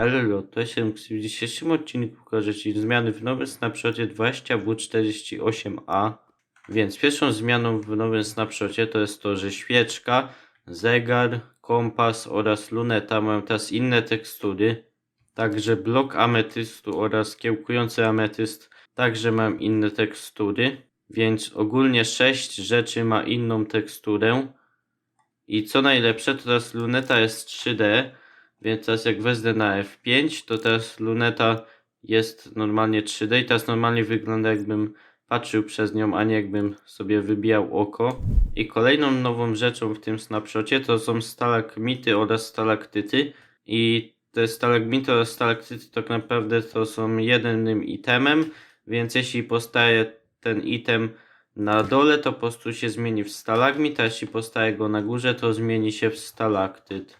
Elo, to się w dzisiejszym odcinku pokaże Ci zmiany w nowym snapshocie 20W48A. Więc pierwszą zmianą w nowym snapshocie to jest to, że świeczka, zegar, kompas oraz luneta mają teraz inne tekstury. Także blok ametystu oraz kiełkujący ametyst także mają inne tekstury. Więc ogólnie 6 rzeczy ma inną teksturę. I co najlepsze, teraz luneta jest 3D, więc teraz jak wezmę na F5, to teraz luneta jest normalnie 3D i teraz normalnie wygląda jakbym patrzył przez nią, a nie jakbym sobie wybijał oko. I kolejną nową rzeczą w tym snapshocie to są stalagmity oraz stalaktyty. I te stalagmity oraz stalaktyty tak naprawdę to są jednym itemem, więc jeśli powstaje ten item na dole, to po prostu się zmieni w stalagmit, a jeśli postawię go na górze, to zmieni się w stalaktyt.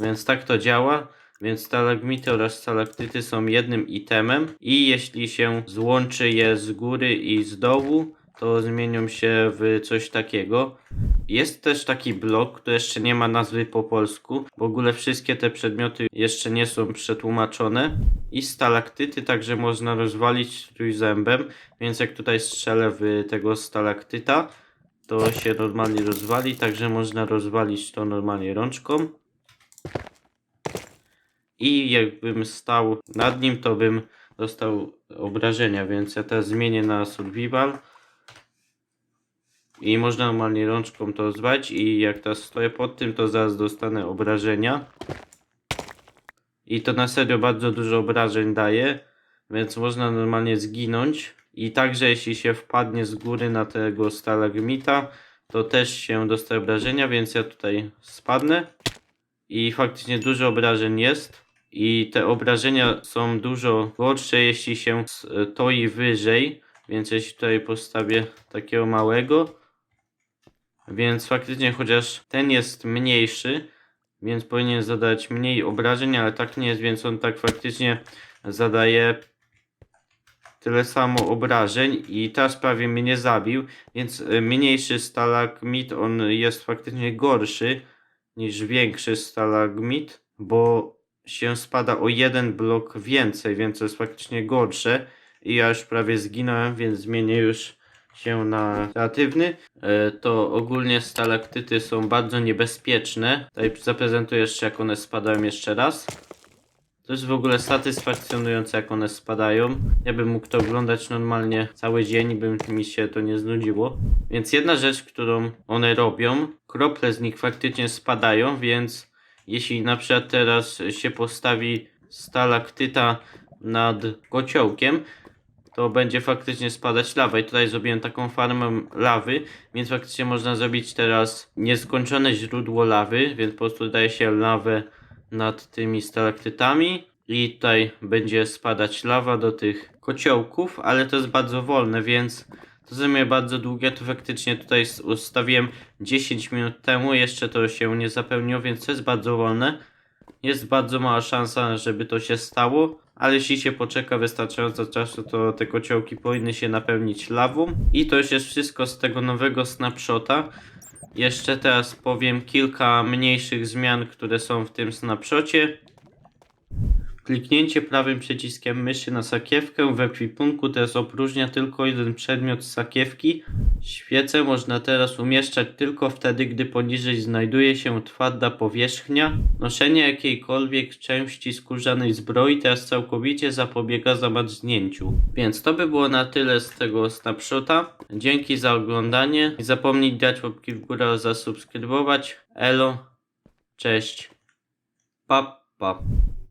Więc tak to działa. Więc stalagmity oraz stalaktyty są jednym itemem i jeśli się złączy je z góry i z dołu, to zmienią się w coś takiego. Jest też taki blok, który jeszcze nie ma nazwy po polsku. W ogóle wszystkie te przedmioty jeszcze nie są przetłumaczone. I stalaktyty także można rozwalić trójzębem, więc jak tutaj strzelę w tego stalaktyta, to się normalnie rozwali, także można rozwalić to normalnie rączką. I jakbym stał nad nim, to bym dostał obrażenia, więc ja teraz zmienię na survival. I można normalnie rączką to zwać i jak teraz stoję pod tym, to zaraz dostanę obrażenia. I to na serio bardzo dużo obrażeń daje, więc można normalnie zginąć. I także jeśli się wpadnie z góry na tego stalagmita, to też się dostaje obrażenia, więc ja tutaj spadnę. I faktycznie dużo obrażeń jest. I te obrażenia są dużo gorsze, jeśli się stoi wyżej. Więc jeśli tutaj postawię takiego małego, więc faktycznie chociaż ten jest mniejszy, więc powinien zadać mniej obrażeń, ale tak nie jest, więc on tak faktycznie zadaje tyle samo obrażeń i teraz prawie mnie zabił, więc y, mniejszy stalagmit on jest faktycznie gorszy niż większy stalagmit, bo się spada o jeden blok więcej, więc to jest faktycznie gorsze i ja już prawie zginąłem, więc zmienię już się na kreatywny, e, to ogólnie stalaktyty są bardzo niebezpieczne. Tutaj zaprezentuję jeszcze jak one spadają jeszcze raz. To jest w ogóle satysfakcjonujące jak one spadają. Ja bym mógł to oglądać normalnie cały dzień, by mi się to nie znudziło. Więc jedna rzecz, którą one robią, krople z nich faktycznie spadają, więc jeśli na przykład teraz się postawi stalaktyta nad kociołkiem, to będzie faktycznie spadać lawa. I tutaj zrobiłem taką farmę lawy, więc faktycznie można zrobić teraz nieskończone źródło lawy, więc po prostu daje się lawę nad tymi stalaktytami i tutaj będzie spadać lawa do tych kociołków, ale to jest bardzo wolne, więc to zajmuje bardzo długie, to faktycznie tutaj ustawiłem 10 minut temu, jeszcze to się nie zapełniło, więc to jest bardzo wolne. Jest bardzo mała szansa, żeby to się stało, ale jeśli się poczeka wystarczająco czasu, to te kociołki powinny się napełnić lawą. I to już jest wszystko z tego nowego snapshota. Jeszcze teraz powiem kilka mniejszych zmian, które są w tym snapshocie. Kliknięcie prawym przyciskiem myszy na sakiewkę w ekwipunku teraz opróżnia tylko jeden przedmiot z sakiewki. Świecę można teraz umieszczać tylko wtedy, gdy poniżej znajduje się twarda powierzchnia. Noszenie jakiejkolwiek części skórzanej zbroi teraz całkowicie zapobiega zamarznięciu. Więc to by było na tyle z tego snapshota. Dzięki za oglądanie. Nie zapomnij dać łapki w górę, zasubskrybować. Elo, cześć, pa, pa.